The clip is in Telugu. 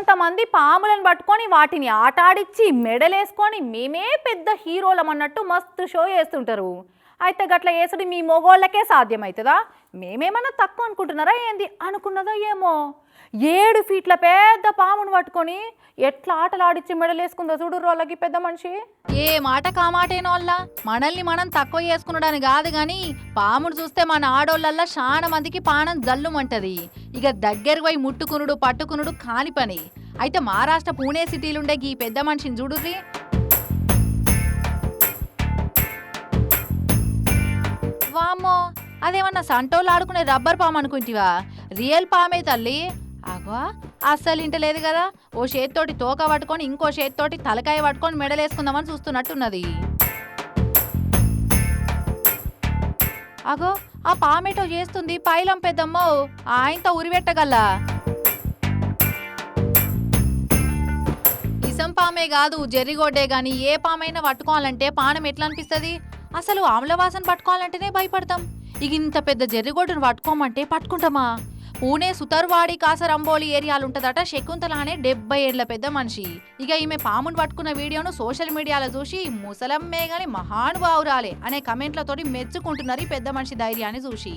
కొంతమంది పాములను పట్టుకొని వాటిని ఆటాడిచ్చి మెడలేసుకొని మేమే పెద్ద హీరోలం అన్నట్టు మస్తు షో చేస్తుంటారు. అయితే గట్ల వేసుడు మీ మొగోళ్ళకే సాధ్యమవుతుందా మేమేమన్నా తక్కువ అనుకుంటున్నారా ఏంది? అనుకున్నదో ఏమో. ఏడు ఫీట్ల పెద్ద పామును పట్టుకొని ఎట్లా ఆటలాడిచ్చి మెడలేసుకుందో చూడు రోళ్ళకి పెద్ద మనిషి. ఏ మాట కామాటేనో మనల్ని మనం తక్కువ చేసుకున్నాడని కాదు గాని పాముడు చూస్తే మన ఆడోళ్ళల్లా చాలా మందికి పానం జల్లుమంటది. ఇక దగ్గరకు పోయి ముట్టుకునుడు పట్టుకునుడు కాని పని. అయితే మహారాష్ట్ర పూణే సిటీలుండే ఈ పెద్ద మనిషిని చూడుర్రీ. అదేమన్నా సంటోళ్ళు ఆడుకునే రబ్బర్ పాము అనుకుంటివా? రియల్ పామే తల్లి. అగో అస్సలు ఇంటలేదు కదా. ఓ చేత్తోటి తోక పట్టుకొని ఇంకో చేత్తోటి తలకాయ పట్టుకొని మెడలేసుకుందామని చూస్తున్నట్టున్నది. అగో ఆ పామేటో చేస్తుంది పైలం పెద్దమ్మో. ఆయనతో ఉరివెట్టగల్లా ఇసం పామే కాదు జర్రిగొడ్డే గాని ఏ పామైనా పట్టుకోవాలంటే పానం ఎట్లా అనిపిస్తుంది అసలు ఆమ్లవాసన పట్టుకోవాలంటేనే భయపడతాం. ఇక ఇంత పెద్ద జర్రిగొడ్డును పట్టుకోమంటే పట్టుకుంటామా? పూణే సుతర్వాడి కాసరంబోలి ఏరియాలుంటదట శకుంతల అనే డెబ్బై ఏళ్ళ పెద్ద మనిషి. ఇక ఈమె పామును పట్టుకున్న వీడియోను సోషల్ మీడియాలో చూసి ముసలమ్మే గాని మహానుభావురాలే అనే కమెంట్లతోటి మెచ్చుకుంటున్నారు ఈ పెద్ద మనిషి ధైర్యాన్ని చూసి.